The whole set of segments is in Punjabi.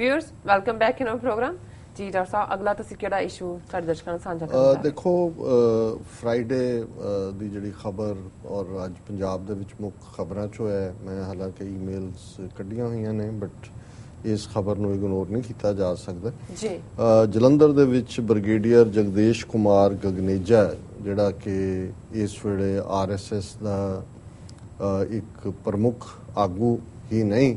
Viewers welcome back in our programme ਜੀ ਡਾਕਟਰ ਸਾਹਿਬ ਅਗਲਾ ਤੁਸੀਂ ਕਿਹੜਾ ਇਸ਼ੂ ਸਾਡੇ ਦਰਸ਼ਕਾਂ ਨਾਲ ਸਾਂਝਾ ਕਰਨਾ ਚਾਹੁੰਦੇ ਦੇਖੋ ਫਰਾਈਡੇ ਦੀ ਜਿਹੜੀ ਖਬਰ ਔਰ ਅੱਜ ਪੰਜਾਬ ਦੇ ਵਿੱਚ ਮੁੱਖ ਖਬਰਾਂ ਚੋਂ ਹੈ ਮੈਂ ਹਾਲਾਂਕਿ ਈਮੇਲਸ ਕੱਢੀਆਂ ਹੋਈਆਂ ਨੇ ਬਟ ਇਸ ਖਬਰ ਨੂੰ ਇਗਨੋਰ ਨਹੀਂ ਕੀਤਾ ਜਾ ਸਕਦਾ ਜੀ ਜਲੰਧਰ ਦੇ ਵਿੱਚ ਬ੍ਰਿਗੇਡੀਅਰ ਜਗਦੇਸ਼ ਕੁਮਾਰ ਗਗਨੇਜਾ ਜਿਹੜਾ ਕਿ ਇਸ ਵੇਲੇ ਆਰਐਸਐਸ ਦਾ ਇੱਕ ਪ੍ਰਮੁੱਖ ਆਗੂ ਹੀ ਨਹੀਂ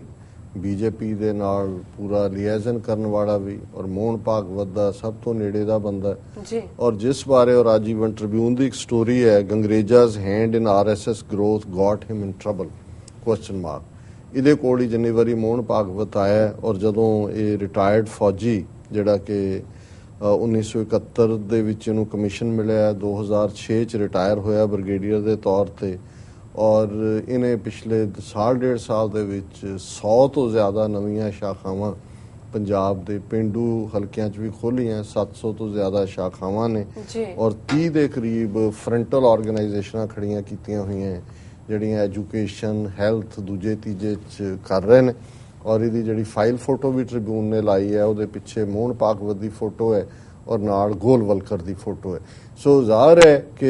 ਬੀਜੇਪੀ ਦੇ ਨਾਲ ਪੂਰਾ ਲਿਆਜ਼ਨ ਕਰਨ ਵਾਲਾ ਵੀ ਔਰ ਮੋਹਨ ਭਾਗਵਤ ਦਾ ਸਭ ਤੋਂ ਨੇੜੇ ਦਾ ਬੰਦਾ ਜੀ। ਔਰ ਜਿਸ ਬਾਰੇ ਉਹ ਰਾਜੀਵਨ ਟ੍ਰਿਬਿਊਨ ਦੀ ਇੱਕ ਸਟੋਰੀ ਹੈ ਗੰਗਰੇਜਾਸ hand in RSS growth got him in trouble question mark ਇਹਦੇ ਕੋਲ ਹੀ ਜਿੰਨੀ ਵਾਰੀ ਮੋਹਨ ਭਾਗਵਤ ਆਇਆ ਔਰ ਜਦੋਂ ਇਹ ਰਿਟਾਇਰਡ ਫੌਜੀ ਜਿਹੜਾ ਕਿ ਅ, 1971 ਦੇ ਵਿੱਚ ਇਹਨੂੰ ਕਮਿਸ਼ਨ ਮਿਲਿਆ 2006 ਚ ਰਿਟਾਇਰ ਹੋਇਆ ਬ੍ਰਿਗੇਡੀਅਰ ਦੇ ਤੌਰ ਤੇ ਔਰ ਇਹਨੇ ਪਿਛਲੇ ਸਾਲ ਡੇਢ ਸਾਲ ਦੇ ਵਿੱਚ 100 ਤੋਂ ਜ਼ਿਆਦਾ ਨਵੀਆਂ ਸ਼ਾਖਾਵਾਂ ਪੰਜਾਬ ਦੇ ਪਿੰਡੂ ਹਲਕਿਆਂ 'ਚ ਵੀ ਖੋਲੀਆਂ 700 ਤੋਂ ਜ਼ਿਆਦਾ ਸ਼ਾਖਾਵਾਂ ਨੇ ਔਰ 30 ਦੇ ਕਰੀਬ ਫਰੰਟਲ ਆਰਗੇਨਾਈਜੇਸ਼ਨਾਂ ਖੜੀਆਂ ਕੀਤੀਆਂ ਹੋਈਆਂ ਜਿਹੜੀਆਂ ਐਜੂਕੇਸ਼ਨ ਹੈਲਥ ਦੂਜੇ ਤੀਜੇ 'ਚ ਕਰ ਰਹੇ ਨੇ ਔਰ ਇਹਦੀ ਜਿਹੜੀ ਫਾਈਲ ਫੋਟੋ ਵੀ ਟ੍ਰਿਬਿਊਨ ਨੇ ਲਾਈ ਹੈ ਉਹਦੇ ਪਿੱਛੇ ਮੋਹਨ ਪਾਕਵਤ ਦੀ ਫੋਟੋ ਹੈ। ਔਰ ਨਾਲ ਗੋਲਵਲਕਰ ਦੀ ਫੋਟੋ ਹੈ। ਸੋ ਜ਼ਾਹਰ ਹੈ ਕਿ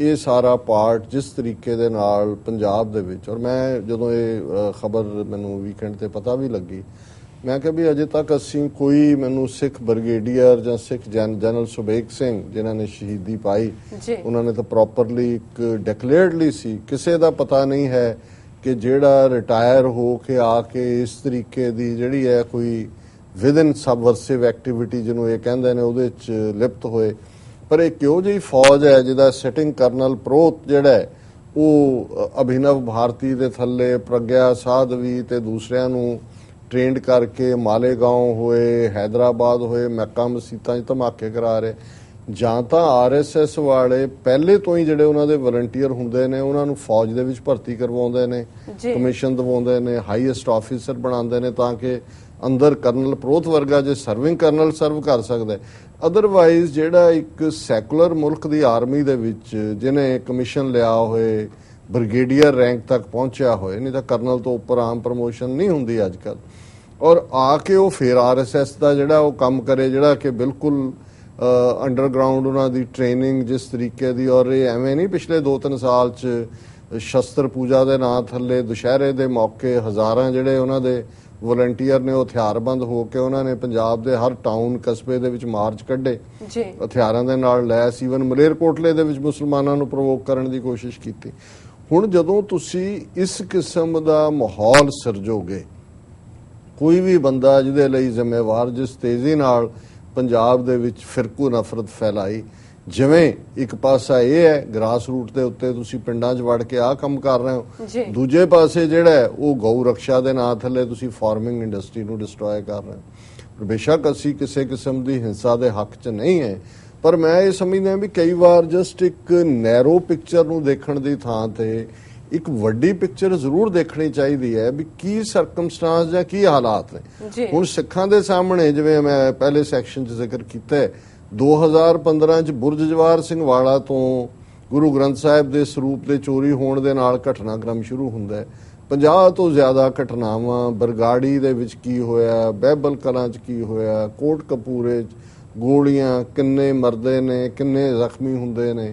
ਇਹ ਸਾਰਾ ਪਾਰਟ ਜਿਸ ਤਰੀਕੇ ਦੇ ਨਾਲ ਪੰਜਾਬ ਦੇ ਵਿੱਚ ਔਰ ਮੈਂ ਜਦੋਂ ਇਹ ਖਬਰ ਮੈਨੂੰ ਵੀਕਐਂਡ ਤੇ ਪਤਾ ਵੀ ਲੱਗੀ ਮੈਂ ਕਿਹਾ ਵੀ ਅਜੇ ਤੱਕ ਅਸੀਂ ਕੋਈ ਮੈਨੂੰ ਸਿੱਖ ਬ੍ਰਿਗੇਡੀਅਰ ਜਾਂ ਸਿੱਖ ਜਨ- ਜਨਰਲ ਸੁਬੇਗ ਸਿੰਘ ਜਿਨ੍ਹਾਂ ਨੇ ਸ਼ਹੀਦੀ ਪਾਈ ਉਹਨਾਂ ਨੇ ਤਾਂ ਪ੍ਰੋਪਰਲੀ ਇੱਕ ਡਿਕਲੇਅਰਡਲੀ ਸੀ। ਕਿਸੇ ਦਾ ਪਤਾ ਨਹੀਂ ਹੈ ਕਿ ਜਿਹੜਾ ਰਿਟਾਇਰ ਹੋ ਕੇ ਆ ਕੇ ਇਸ ਤਰੀਕੇ ਦੀ ਜਿਹੜੀ ਹੈ ਕੋਈ ਵਿਦਨ ਸਬਵਰਸਿਵ ਐਕਟੀਵਿਟੀ ਜਿਹਨੂੰ ਇਹ ਕਹਿੰਦੇ ਨੇ ਉਹਦੇ ਵਿੱਚ ਲਿਪਤ ਹੋਏ। ਪਰ ਇਹ ਕਿਉਂ ਜਿਹੀ ਫੌਜ ਹੈ ਜਿਹਦਾ ਸੈਟਿੰਗ ਕਰਨਲ ਪ੍ਰੋਤ ਜਿਹੜਾ ਉਹ ਅਭਿਨਵ ਭਾਰਤੀ ਦੇ ਥੱਲੇ ਪ੍ਰਗਿਆ ਸਾਧਵੀ ਤੇ ਦੂਸਰਿਆਂ ਨੂੰ ਟ੍ਰੇਨਡ ਕਰਕੇ ਮਾਲੇਗਾਉਂ ਹੋਏ ਹైదరాబాద్ ਹੋਏ ਮੱਕਾ ਮਸੀਤਾਂ 'ਚ ਧਮਾਕੇ ਕਰਾ ਰਹੇ। ਜਾਂ ਤਾਂ ਆਰਐਸਐਸ ਵਾਲੇ ਪਹਿਲੇ ਤੋਂ ਹੀ ਜਿਹੜੇ ਉਹਨਾਂ ਦੇ ਵਲੰਟੀਅਰ ਹੁੰਦੇ ਨੇ ਉਹਨਾਂ ਨੂੰ ਫੌਜ ਦੇ ਵਿੱਚ ਭਰਤੀ ਕਰਵਾਉਂਦੇ ਨੇ ਕਮਿਸ਼ਨ ਦਵਾਉਂਦੇ ਨੇ ਹਾਈਐਸਟ ਆਫੀਸਰ ਬਣਾਉਂਦੇ ਨੇ ਤਾਂ ਕਿ ਅੰਦਰ ਕਰਨਲ ਪ੍ਰੋਤ ਵਰਗਾ ਜੇ ਸਰਵਿੰਗ ਕਰਨਲ ਸਰਵ ਕਰ ਸਕਦਾ ਅਦਰਵਾਈਜ਼ ਜਿਹੜਾ ਇੱਕ ਸੈਕੂਲਰ ਮੁਲਕ ਦੀ ਆਰਮੀ ਦੇ ਵਿੱਚ ਜਿਹਨੇ ਕਮਿਸ਼ਨ ਲਿਆ ਹੋਏ ਬ੍ਰਿਗੇਡੀਅਰ ਰੈਂਕ ਤੱਕ ਪਹੁੰਚਿਆ ਹੋਏ, ਨਹੀਂ ਤਾਂ ਕਰਨਲ ਤੋਂ ਉੱਪਰ ਆਮ ਪ੍ਰਮੋਸ਼ਨ ਨਹੀਂ ਹੁੰਦੀ ਅੱਜ ਕੱਲ ਔਰ ਆ ਕੇ ਉਹ ਫੇਰ ਆਰਐਸਐਸ ਦਾ ਜਿਹੜਾ ਉਹ ਕੰਮ ਕਰੇ, ਜਿਹੜਾ ਕਿ ਬਿਲਕੁਲ ਅੰਡਰਗਰਾਉਂਡ ਉਹਨਾਂ ਦੀ ਟ੍ਰੇਨਿੰਗ ਜਿਸ ਤਰੀਕੇ ਦੀ, ਔਰ ਇਹ ਐਵੇਂ ਨਹੀਂ ਪਿਛਲੇ 2-3 ਸਾਲ ਚ ਸ਼ਸਤਰ ਪੂਜਾ ਦੇ ਨਾਂ ਥੱਲੇ, ਦੁਸ਼ਹਿਰੇ ਦੇ ਮੌਕੇ ਹਜ਼ਾਰਾਂ ਜਿਹੜੇ ਉਹਨਾਂ ਦੇ ਵਲੰਟੀਅਰ ਨੇ ਉਹ ਹਥਿਆਰਬੰਦ ਹੋ ਕੇ ਉਹਨਾਂ ਨੇ ਪੰਜਾਬ ਦੇ ਹਰ ਟਾਊਨ ਕਸਬੇ ਦੇ ਵਿੱਚ ਮਾਰਚ ਕੱਢੇ। ਜੀ। ਹਥਿਆਰਾਂ ਦੇ ਨਾਲ ਲੈਸ ਈਵਨ ਮਲੇਰਕੋਟਲੇ ਦੇ ਵਿੱਚ ਮੁਸਲਮਾਨਾਂ ਨੂੰ ਪ੍ਰਵੋਕ ਕਰਨ ਦੀ ਕੋਸ਼ਿਸ਼ ਕੀਤੀ। ਹੁਣ ਜਦੋਂ ਤੁਸੀਂ ਇਸ ਕਿਸਮ ਦਾ ਮਾਹੌਲ ਸਿਰਜੋਗੇ ਕੋਈ ਵੀ ਬੰਦਾ ਜਿਹਦੇ ਲਈ ਜ਼ਿੰਮੇਵਾਰ ਜਿਸ ਤੇਜ਼ੀ ਨਾਲ ਪੰਜਾਬ ਦੇ ਵਿੱਚ ਫਿਰਕੂ ਨਫ਼ਰਤ ਫੈਲਾਈ ਜਿਵੇਂ ਇੱਕ ਪਾਸਾ ਇਹ ਹੈ ਗ੍ਰਾਸ ਰੂਟ ਦੇ ਉੱਤੇ ਤੁਸੀਂ ਪਿੰਡਾਂ 'ਚ ਵੜ ਕੇ ਆਹ ਕੰਮ ਕਰ ਰਹੇ ਹੋ। ਦੂਜੇ ਪਾਸੇ ਜਿਹੜਾ ਉਹ ਗਊ ਰੱਖਿਆ ਦੇ ਨਾਂ ਥੱਲੇ ਤੁਸੀਂ ਫਾਰਮਿੰਗ ਇੰਡਸਟਰੀ ਨੂੰ ਡਿਸਟਰੋਏ ਕਰ ਰਹੇ ਹੋ ਪਰ ਬੇਸ਼ੱਕ ਅਸੀਂ ਕਿਸੇ ਕਿਸਮ ਦੀ ਹਿੰਸਾ ਦੇ ਹੱਕ 'ਚ ਨਹੀਂ ਹੈ ਪਰ ਮੈਂ ਇਹ ਸਮਝਦਾ ਵੀ ਕਈ ਵਾਰ ਜਸਟ ਇੱਕ ਨੈਰੋ ਪਿਕਚਰ ਨੂੰ ਦੇਖਣ ਦੀ ਥਾਂ ਤੇ ਇੱਕ ਵੱਡੀ ਪਿਕਚਰ ਜ਼ਰੂਰ ਦੇਖਣੀ ਚਾਹੀਦੀ ਹੈ ਵੀ ਕੀ ਸਰਕਮਸਟੈਂਸ ਜਾਂ ਕੀ ਹਾਲਾਤ ਨੇ। ਹੁਣ ਸਿੱਖਾਂ ਦੇ ਸਾਹਮਣੇ ਜਿਵੇਂ ਮੈਂ ਪਹਿਲੇ ਸੈਕਸ਼ਨ 'ਚ ਜ਼ਿਕਰ ਕੀਤਾ ਹੈ 2015 'ਚ ਬੁਰਜ ਜਵਾਰ ਸਿੰਘ ਵਾਲਾ ਤੋਂ ਗੁਰੂ ਗ੍ਰੰਥ ਸਾਹਿਬ ਦੇ ਸਰੂਪ ਦੇ ਚੋਰੀ ਹੋਣ ਦੇ ਨਾਲ ਘਟਨਾਕ੍ਰਮ ਸ਼ੁਰੂ ਹੁੰਦਾ ਹੈ 50 ਤੋਂ ਜ਼ਿਆਦਾ ਘਟਨਾਵਾਂ ਬਰਗਾੜੀ ਦੇ ਵਿੱਚ ਕੀ ਹੋਇਆ ਬਹਿਬਲ ਕਲਾਂ 'ਚ ਕੀ ਹੋਇਆ ਕੋਟ ਕਪੂਰੇ 'ਚ ਗੋਲੀਆਂ ਕਿੰਨੇ ਮਰਦੇ ਨੇ ਕਿੰਨੇ ਜ਼ਖਮੀ ਹੁੰਦੇ ਨੇ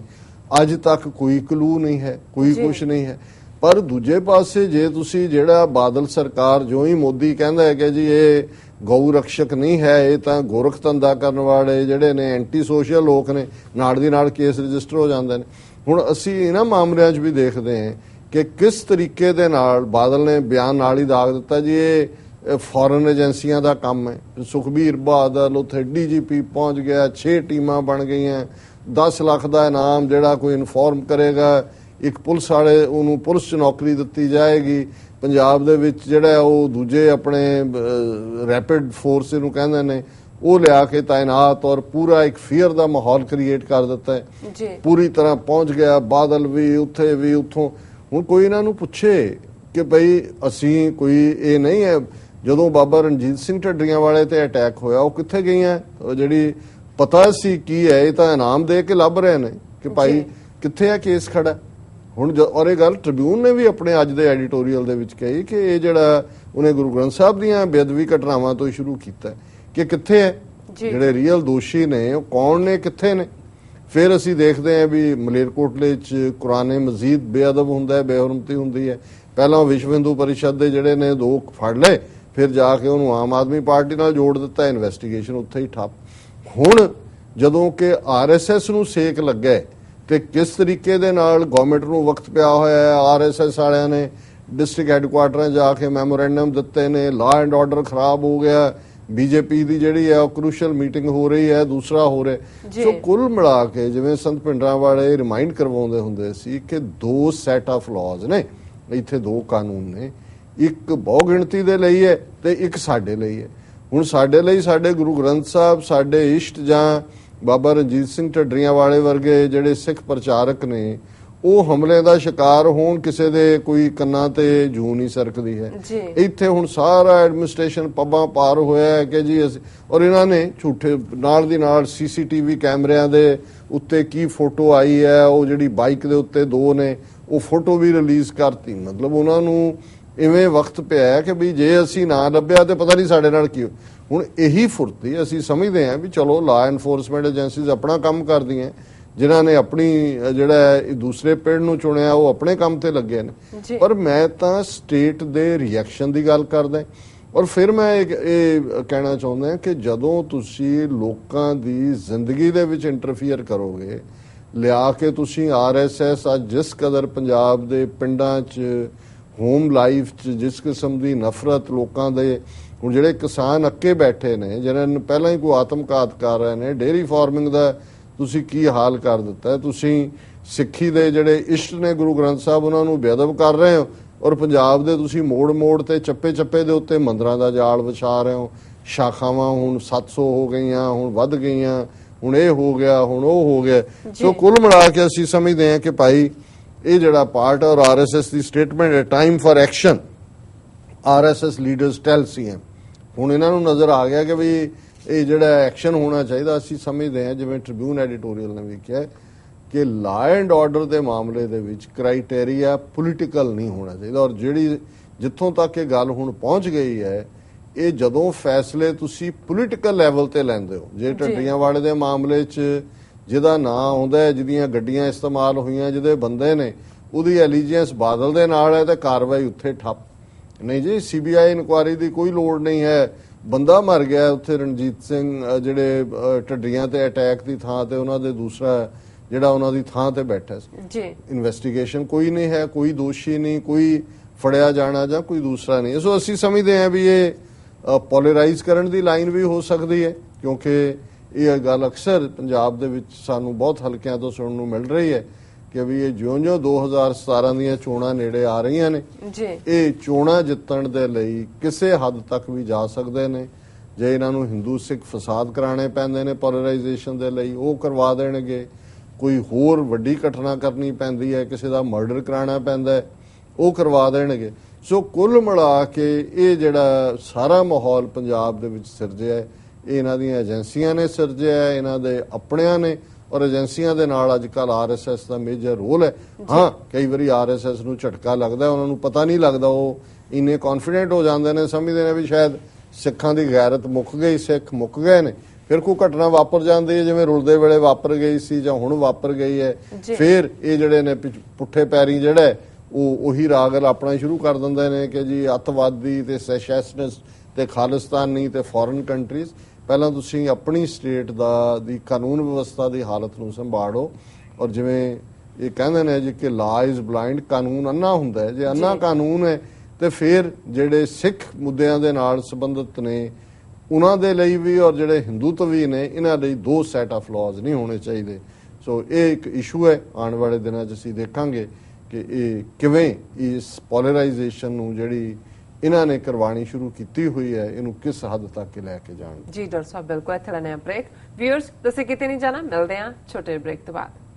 ਅੱਜ ਤੱਕ ਕੋਈ ਕਲੂ ਨਹੀਂ ਹੈ ਕੋਈ। ਕੁਝ ਨਹੀਂ ਹੈ ਪਰ ਦੂਜੇ ਪਾਸੇ ਜੇ ਤੁਸੀਂ ਜਿਹੜਾ ਬਾਦਲ ਸਰਕਾਰ ਜੋ ਹੀ ਮੋਦੀ ਕਹਿੰਦਾ ਹੈ ਕਿ ਜੀ ਇਹ ਗਊ ਰਕਸ਼ਕ ਨਹੀਂ ਹੈ ਇਹ ਤਾਂ, ਗੋਰਖ ਧੰਦਾ ਕਰਨ ਵਾਲੇ ਜਿਹੜੇ ਨੇ ਐਂਟੀ ਸੋਸ਼ਲ ਲੋਕ ਨੇ, ਨਾਲ ਦੀ ਨਾਲ ਕੇਸ ਰਜਿਸਟਰ ਹੋ ਜਾਂਦੇ ਨੇ। ਹੁਣ ਅਸੀਂ ਇਹਨਾਂ ਮਾਮਲਿਆਂ 'ਚ ਵੀ ਦੇਖਦੇ ਹਾਂ ਕਿ ਕਿਸ ਤਰੀਕੇ ਦੇ ਨਾਲ ਬਾਦਲ ਨੇ ਬਿਆਨ ਨਾਲ ਹੀ ਦਾਗ ਦਿੱਤਾ ਜੀ, ਇਹ ਫੋਰਨ ਏਜੰਸੀਆਂ ਦਾ ਕੰਮ ਹੈ। ਸੁਖਬੀਰ ਬਾਦਲ ਉੱਥੇ ਡੀਜੀਪੀ ਪਹੁੰਚ ਗਿਆ 6 ਟੀਮਾਂ ਬਣ ਗਈਆਂ 10 ਲੱਖ ਦਾ ਇਨਾਮ ਜਿਹੜਾ ਕੋਈ ਇਨਫੋਰਮ ਕਰੇਗਾ, ਇੱਕ ਪੁਲਿਸ ਵਾਲੇ ਉਹਨੂੰ ਪੁਲਿਸ 'ਚ ਨੌਕਰੀ ਦਿੱਤੀ ਜਾਏਗੀ ਪੰਜਾਬ ਦੇ ਵਿੱਚ ਜਿਹੜਾ ਉਹ ਦੂਜੇ ਆਪਣੇ ਰੈਪਿਡ ਫੋਰਸ ਨੂੰ ਕਹਿੰਦੇ ਨੇ ਉਹ ਲਿਆ ਕੇ ਤਾਇਨਾਤ ਔਰ ਪੂਰਾ ਇੱਕ ਫੀਅਰ ਦਾ ਮਾਹੌਲ ਕ੍ਰੀਏਟ ਕਰ ਦਿੱਤਾ ਹੈ। ਜੀ। ਪੂਰੀ ਤਰ੍ਹਾਂ ਪਹੁੰਚ ਗਿਆ ਬਾਦਲ ਵੀ ਉੱਥੇ ਵੀ ਉੱਥੋਂ। ਹੁਣ ਕੋਈ ਇਹਨਾਂ ਨੂੰ ਪੁੱਛੇ ਕਿ ਭਈ ਅਸੀਂ ਕੋਈ ਇਹ ਨਹੀਂ ਹੈ ਜਦੋਂ ਬਾਬਾ ਰਣਜੀਤ ਸਿੰਘ ਢੱਡਰੀਆਂ ਵਾਲੇ ਤੇ ਅਟੈਕ ਹੋਇਆ ਉਹ ਕਿੱਥੇ ਗਈਆਂ? ਉਹ ਜਿਹੜੀ ਪਤਾ ਸੀ ਕੀ ਹੈ ਇਹ ਤਾਂ ਇਨਾਮ ਦੇ ਕੇ ਲੱਭ ਰਹੇ ਨੇ ਕਿ ਭਾਈ। ਕਿੱਥੇ ਹੈ ਕੇਸ ਖੜਾ? ਹੁਣ ਜ- ਔਰ ਇਹ ਗੱਲ ਟ੍ਰਿਬਿਊਨ ਨੇ ਵੀ ਆਪਣੇ ਅੱਜ ਦੇ ਐਡੀਟੋਰੀਅਲ ਦੇ ਵਿੱਚ ਕਹੀ ਕਿ ਇਹ ਜਿਹੜਾ ਉਹਨੇ ਗੁਰੂ ਗ੍ਰੰਥ ਸਾਹਿਬ ਦੀਆਂ ਬੇਅਦਬੀ ਘਟਨਾਵਾਂ ਤੋਂ ਹੀ ਸ਼ੁਰੂ ਕੀਤਾ ਕਿ ਕਿੱਥੇ ਹੈ। ਜਿਹੜੇ ਰੀਅਲ ਦੋਸ਼ੀ ਨੇ ਉਹ ਕੌਣ ਨੇ ਕਿੱਥੇ ਨੇ? ਫਿਰ ਅਸੀਂ ਦੇਖਦੇ ਹਾਂ ਵੀ ਮਲੇਰਕੋਟਲੇ ਚ ਕੁਰਾਨੇ ਮਜ਼ੀਦ ਬੇਅਦਬ ਹੁੰਦਾ ਹੈ ਬੇਹਰਮਤੀ ਹੁੰਦੀ ਹੈ। ਪਹਿਲਾਂ ਵਿਸ਼ਵ ਹਿੰਦੂ ਪਰਿਸ਼ਦ ਦੇ ਜਿਹੜੇ ਨੇ ਦੋ ਫੜ ਲਏ ਫਿਰ ਜਾ ਕੇ ਉਹਨੂੰ ਆਮ ਆਦਮੀ ਪਾਰਟੀ ਨਾਲ ਜੋੜ ਦਿੱਤਾ ਇਨਵੈਸਟੀਗੇਸ਼ਨ ਉੱਥੇ ਹੀ ਠੱਪ। ਹੁਣ ਜਦੋਂ ਕਿ ਆਰਐਸਐਸ ਨੂੰ ਸੇਕ ਲੱਗਾ ਹੈ, ਤੇ ਕਿਸ ਤਰੀਕੇ ਦੇ ਨਾਲ ਗਵਰਨਮੈਂਟ ਨੂੰ ਵਕਤ ਪਿਆ ਹੋਇਆ ਹੈ? ਆਰਐਸਐਸ ਵਾਲਿਆਂ ਨੇ ਡਿਸਟ੍ਰਿਕਟ ਹੈੱਡਕੁਆਟਰਾਂ ਜਾ ਕੇ ਮੈਮੋਰੈਂਡਮ ਦਿੱਤੇ ਨੇ ਲਾ ਐਂਡ ਆਰਡਰ ਖਰਾਬ ਹੋ ਗਿਆ ਬੀਜੇਪੀ ਦੀ ਜਿਹੜੀ ਹੈ ਉਹ ਕ੍ਰੂਸ਼ਲ ਮੀਟਿੰਗ ਹੋ ਰਹੀ ਹੈ ਦੂਸਰਾ ਹੋ ਰਿਹਾ। ਸੋ ਕੁੱਲ ਮਿਲਾ ਕੇ ਜਿਵੇਂ ਸੰਤ ਪਿੰਡਰਾਂ ਵਾਲੇ ਰਿਮਾਈਂਡ ਕਰਵਾਉਂਦੇ ਹੁੰਦੇ ਸੀ ਕਿ ਦੋ ਸੈਟ ਆਫ ਲਾਜ਼ ਨੇ ਇੱਥੇ ਦੋ ਕਾਨੂੰਨ ਨੇ ਇੱਕ ਬਹੁ ਗਿਣਤੀ ਦੇ ਲਈ ਹੈ ਤੇ ਇੱਕ ਸਾਡੇ ਲਈ ਹੈ। ਹੁਣ ਸਾਡੇ ਲਈ ਸਾਡੇ ਗੁਰੂ ਗ੍ਰੰਥ ਸਾਹਿਬ ਸਾਡੇ ਇਸ਼ਟ ਜਾਂ ਬਾਬਾ ਰਣਜੀਤ ਸਿੰਘ ਢੱਡਰੀਆਂ ਵਾਲੇ ਵਰਗੇ ਜਿਹੜੇ ਸਿੱਖ ਪ੍ਰਚਾਰਕ ਨੇ ਉਹ ਹਮਲੇ ਦਾ ਸ਼ਿਕਾਰ ਹੋਣ ਕਿਸੇ ਦੇ ਕੋਈ ਕੰਨਾਂ ਤੇ ਜੂ ਨਹੀਂ ਸਰਕਦੀ ਹੈ। ਇੱਥੇ ਹੁਣ ਸਾਰਾ ਐਡਮਿਨਿਸਟ੍ਰੇਸ਼ਨ ਪੱਬਾਂ ਪਾਰ ਹੋਇਆ ਹੈ ਕਿ ਜੀ ਅਸੀਂ ਔਰ ਇਹਨਾਂ ਨੇ ਝੂਠੇ ਨਾਲ ਦੀ ਨਾਲ ਸੀਸੀਟੀਵੀ ਕੈਮਰਿਆਂ ਦੇ ਉੱਤੇ ਕੀ ਫੋਟੋ ਆਈ ਹੈ ਉਹ ਜਿਹੜੀ ਬਾਈਕ ਦੇ ਉੱਤੇ ਦੋ ਨੇ ਉਹ ਫੋਟੋ ਵੀ ਰਿਲੀਜ਼ ਕਰਤੀ ਮਤਲਬ ਉਹਨਾਂ ਨੂੰ ਇਵੇਂ ਵਕਤ ਪਿਆ ਹੈ ਕਿ ਵੀ ਜੇ ਅਸੀਂ ਨਾ ਲੱਭਿਆ ਤੇ ਪਤਾ ਨਹੀਂ ਸਾਡੇ ਨਾਲ ਕੀ ਹੋ- ਹੁਣ ਇਹੀ ਫੁਰਤੀ ਅਸੀਂ ਸਮਝਦੇ ਹਾਂ ਵੀ ਚਲੋ ਲਾ ਐਨਫੋਰਸਮੈਂਟ ਏਜੰਸੀਜ਼ ਆਪਣਾ ਕੰਮ ਕਰਦੀਆਂ ਜਿਨ੍ਹਾਂ ਨੇ ਆਪਣੀ ਜਿਹੜਾ ਦੂਸਰੇ ਪਿੰਡ ਨੂੰ ਚੁਣਿਆ ਉਹ ਆਪਣੇ ਕੰਮ ਤੇ ਲੱਗੇ ਨੇ। ਪਰ ਮੈਂ ਤਾਂ ਸਟੇਟ ਦੇ ਰਿਐਕਸ਼ਨ ਦੀ ਗੱਲ ਕਰਦਾ ਔਰ ਫਿਰ ਮੈਂ ਇਹ ਕਹਿਣਾ ਚਾਹੁੰਦਾ ਕਿ ਜਦੋਂ ਤੁਸੀਂ ਲੋਕਾਂ ਦੀ ਜ਼ਿੰਦਗੀ ਦੇ ਵਿੱਚ ਇੰਟਰਫੀਅਰ ਕਰੋਗੇ ਲਿਆ ਕੇ ਤੁਸੀਂ ਆਰਐਸਐਸ ਅੱਜ ਜਿਸ ਕਦਰ ਪੰਜਾਬ ਦੇ ਪਿੰਡਾਂ 'ਚ ਹੋਮ ਲਾਈਫ 'ਚ ਜਿਸ ਕਿਸਮ ਦੀ ਨਫ਼ਰਤ ਲੋਕਾਂ ਦੇ ਹੁਣ ਜਿਹੜੇ ਕਿਸਾਨ ਅੱਕੇ ਬੈਠੇ ਨੇ ਜਿਹਨਾਂ ਨੂੰ ਪਹਿਲਾਂ ਹੀ ਕੋਈ ਆਤਮਘਾਤ ਕਰ ਰਹੇ ਨੇ ਡੇਰੀ ਫਾਰਮਿੰਗ ਦਾ ਤੁਸੀਂ ਕੀ ਹਾਲ ਕਰ ਦਿੱਤਾ? ਤੁਸੀਂ ਸਿੱਖੀ ਦੇ ਜਿਹੜੇ ਇਸ਼ਟ ਨੇ ਗੁਰੂ ਗ੍ਰੰਥ ਸਾਹਿਬ ਉਹਨਾਂ ਨੂੰ ਬੇਅਦਬ ਕਰ ਰਹੇ ਹੋ? ਔਰ ਪੰਜਾਬ ਦੇ ਤੁਸੀਂ ਮੋੜ ਮੋੜ ਤੇ ਚੱਪੇ ਚੱਪੇ ਦੇ ਉੱਤੇ ਮੰਦਰਾਂ ਦਾ ਜਾਲ ਵਿਛਾ ਰਹੇ ਹੋ? ਸ਼ਾਖਾਵਾਂ ਹੁਣ 700 ਹੋ ਗਈਆਂ ਹੁਣ ਵੱਧ ਗਈਆਂ ਹੁਣ ਇਹ ਹੋ ਗਿਆ ਹੁਣ ਉਹ ਹੋ ਗਿਆ। ਸੋ ਕੁੱਲ ਮਿਲਾ ਕੇ ਅਸੀਂ ਸਮਝਦੇ ਹਾਂ ਕਿ ਭਾਈ ਇਹ ਜਿਹੜਾ ਪਾਰਟ ਔਰ ਆਰਐਸਐਸ ਦੀ ਸਟੇਟਮੈਂਟ ਹੈ time for action RSS leaders tell CM ਹੁਣ ਇਹਨਾਂ ਨੂੰ ਨਜ਼ਰ ਆ ਗਿਆ ਕਿ ਵੀ ਇਹ ਜਿਹੜਾ ਐਕਸ਼ਨ ਹੋਣਾ ਚਾਹੀਦਾ ਅਸੀਂ ਸਮਝਦੇ ਹਾਂ ਜਿਵੇਂ ਟ੍ਰਿਬਿਊਨ ਐਡੀਟੋਰੀਅਲ ਨੇ ਵੀ ਕਿਹਾ ਕਿ ਲਾ ਐਂਡ ਆਰਡਰ ਦੇ ਮਾਮਲੇ ਦੇ ਵਿੱਚ ਕ੍ਰਾਈਟੇਰੀਆ ਪੋਲੀਟੀਕਲ ਨਹੀਂ ਹੋਣਾ ਚਾਹੀਦਾ ਔਰ ਜਿਹੜੀ ਜਿੱਥੋਂ ਤੱਕ ਇਹ ਗੱਲ ਹੁਣ ਪਹੁੰਚ ਗਈ ਹੈ ਇਹ ਜਦੋਂ ਫੈਸਲੇ ਤੁਸੀਂ ਪੋਲੀਟੀਕਲ ਲੈਵਲ ਤੇ ਲੈਂਦੇ ਹੋ ਜੇ। ਢੱਡੀਆਂ ਵਾਲੇ ਦੇ ਮਾਮਲੇ 'ਚ ਜਿਹਦਾ ਨਾਂ ਆਉਂਦਾ ਹੈ ਜਿਹਦੀਆਂ ਗੱਡੀਆਂ ਇਸਤੇਮਾਲ ਹੋਈਆਂ ਜਿਹਦੇ ਬੰਦੇ ਨੇ ਉਹਦੀ ਐਲੀਜੀਅੰਸ ਬਾਦਲ ਦੇ ਨਾਲ ਹੈ ਤੇ ਕਾਰਵਾਈ ਉੱਥੇ ਠੱਪ। ਨਹੀਂ ਜੀ ਸੀਬੀਆਈ ਇਨਕੁਆਰੀ ਦੀ ਕੋਈ ਲੋੜ ਨਹੀਂ ਹੈ। ਬੰਦਾ ਮਰ ਗਿਆ ਉੱਥੇ ਰਣਜੀਤ ਸਿੰਘ ਜਿਹੜੇ ਅ, ਢੱਡੀਆਂ ਤੇ ਅਟੈਕ ਦੀ ਥਾਂ ਤੇ ਉਹਨਾਂ ਦੇ ਦੂਸਰਾ ਜਿਹੜਾ ਉਹਨਾਂ ਦੀ ਥਾਂ ਤੇ ਬੈਠਾ ਸੀ। ਜੀ। ਇਨਵੈਸਟੀਗੇਸ਼ਨ ਕੋਈ ਨਹੀਂ ਹੈ ਕੋਈ ਦੋਸ਼ੀ ਨਹੀਂ ਕੋਈ ਫੜਿਆ ਜਾਣਾ ਜਾਂ ਕੋਈ ਦੂਸਰਾ ਨਹੀਂ। ਸੋ ਅਸੀਂ ਸਮਝਦੇ ਹਾਂ ਵੀ ਇਹ ਪੋਲਰਾਈਜ਼ ਕਰਨ ਦੀ ਲਾਈਨ ਵੀ ਹੋ ਸਕਦੀ ਹੈ ਕਿਉਂਕਿ ਇਹ ਗੱਲ ਅਕਸਰ ਪੰਜਾਬ ਦੇ ਵਿੱਚ ਸਾਨੂੰ ਬਹੁਤ ਹਲਕਿਆਂ ਤੋਂ ਸੁਣਨ ਨੂੰ ਮਿਲ ਰਹੀ ਹੈ ਕਿ ਵੀ ਇਹ ਜਿਉਂ-ਜਿਉਂ 2017 ਦੀਆਂ ਚੋਣਾਂ ਨੇੜੇ ਆ ਰਹੀਆਂ ਨੇ ਜੀ। ਇਹ ਚੋਣਾਂ ਜਿੱਤਣ ਦੇ ਲਈ ਕਿਸੇ ਹੱਦ ਤੱਕ ਵੀ ਜਾ ਸਕਦੇ ਨੇ। ਜੇ ਇਹਨਾਂ ਨੂੰ ਹਿੰਦੂ ਸਿੱਖ ਫਸਾਦ ਕਰਾਣੇ ਪੈਂਦੇ ਨੇ ਪੋਲਰਾਈਜੇਸ਼ਨ ਦੇ ਲਈ ਉਹ ਕਰਵਾ ਦੇਣਗੇ। ਕੋਈ ਹੋਰ ਵੱਡੀ ਘਟਨਾ ਕਰਨੀ ਪੈਂਦੀ ਹੈ ਕਿਸੇ ਦਾ ਮਰਡਰ ਕਰਾਣਾ ਪੈਂਦਾ ਹੈ ਉਹ ਕਰਵਾ ਦੇਣਗੇ। ਸੋ ਕੁੱਲ ਮਿਲਾ ਕੇ ਇਹ ਜਿਹੜਾ ਸਾਰਾ ਮਾਹੌਲ ਪੰਜਾਬ ਦੇ ਵਿੱਚ ਸਿਰਜਿਆ ਹੈ ਇਹ ਇਹਨਾਂ ਦੀਆਂ ਏਜੰਸੀਆਂ ਨੇ ਸਿਰਜਿਆ ਹੈ ਇਹਨਾਂ ਦੇ ਆਪਣਿਆਂ ਨੇ ਔਰ ਏਜੰਸੀਆਂ ਦੇ ਨਾਲ ਅੱਜ ਕੱਲ ਆਰਐਸਐਸ ਦਾ ਮੇਜਰ ਰੋਲ ਹੈ। ਹਾਂ ਕਈ ਵਾਰੀ ਆਰਐਸਐਸ ਨੂੰ ਝਟਕਾ ਲੱਗਦਾ ਉਹਨਾਂ ਨੂੰ ਪਤਾ ਨਹੀਂ ਲੱਗਦਾ ਉਹ ਇੰਨੇ ਕੌਨਫੀਡੈਂਟ ਹੋ ਜਾਂਦੇ ਨੇ ਸਮਝਦੇ ਨੇ ਵੀ ਸ਼ਾਇਦ ਸਿੱਖਾਂ ਦੀ ਗੈਰਤ ਮੁੱਕ ਗਈ ਸਿੱਖ ਮੁੱਕ ਗਏ ਨੇ। ਫਿਰ ਕੋਈ ਘਟਨਾ ਵਾਪਰ ਜਾਂਦੀ ਹੈ ਜਿਵੇਂ ਰੁਲਦੇ ਵੇਲੇ ਵਾਪਰ ਗਈ ਸੀ ਜਾਂ ਹੁਣ ਵਾਪਰ ਗਈ ਹੈ। ਫਿਰ ਇਹ ਜਿਹੜੇ ਨੇ ਪੁੱਠੇ ਪੈਰੀ ਜਿਹੜਾ ਉਹ ਉਹੀ ਰਾਗ ਆਪਣਾ ਸ਼ੁਰੂ ਕਰ ਦਿੰਦੇ ਨੇ ਕਿ ਜੀ ਅੱਤਵਾਦੀ ਤੇ ਸੈਸ਼ਨਸ ਤੇ ਖਾਲਿਸਤਾਨੀ ਤੇ ਫੋਰਨ ਕੰਟਰੀਜ਼ ਪਹਿਲਾਂ ਤੁਸੀਂ ਆਪਣੀ ਸਟੇਟ ਦਾ ਦੀ ਕਾਨੂੰਨ ਵਿਵਸਥਾ ਦੀ ਹਾਲਤ ਨੂੰ ਸੰਭਾੜੋ ਔਰ ਜਿਵੇਂ ਇਹ ਕਹਿੰਦੇ ਨੇ ਜੀ ਕਿ ਲਾ ਇਜ਼ ਬਲਾਈਂਡ ਕਾਨੂੰਨ ਅੰਨਾ ਹੁੰਦਾ ਹੈ। ਜੇ ਅੰਨਾ ਕਾਨੂੰਨ ਹੈ ਤੇ ਫਿਰ ਜਿਹੜੇ ਸਿੱਖ ਮੁੱਦਿਆਂ ਦੇ ਨਾਲ ਸੰਬੰਧਿਤ ਨੇ ਉਹਨਾਂ ਦੇ ਲਈ ਵੀ ਔਰ ਜਿਹੜੇ ਹਿੰਦੂਤਵੀ ਨੇ ਇਹਨਾਂ ਲਈ ਦੋ ਸੈਟ ਆਫ ਲਾਜ਼ ਨਹੀਂ ਹੋਣੇ ਚਾਹੀਦੇ। ਸੋ ਇਹ ਇੱਕ ਇਸ਼ੂ ਹੈ ਆਉਣ ਵਾਲੇ ਦਿਨਾਂ 'ਚ ਅਸੀਂ ਦੇਖਾਂਗੇ ਕਿ ਇਹ ਕਿਵੇਂ ਇਸ ਪੋਲਰਾਈਜੇਸ਼ਨ ਨੂੰ ਜਿਹੜੀ ਇਹਨਾਂ ਨੇ ਕਰਵਾਣੀ ਸ਼ੁਰੂ ਕੀਤੀ ਹੋਈ ਹੈ, ਇਹਨੂੰ ਕਿਸ ਹੱਦ ਤੱਕ ਲੈ ਕੇ ਜਾਣਗੇ? ਜੀ, ਡਾਕਟਰ ਸਾਹਿਬ, ਬਿਲਕੁਲ, ਇੱਥੇ ਲੈਣੇ ਬ੍ਰੇਕ ਵਿਊਅਰਸ ਤੁਸੀਂ ਕਿਤੇ ਨਹੀਂ ਜਾਣਾ, ਮਿਲਦੇ ਆ ਛੋਟੇ ਬ੍ਰੇਕ ਤੋਂ ਬਾਅਦ।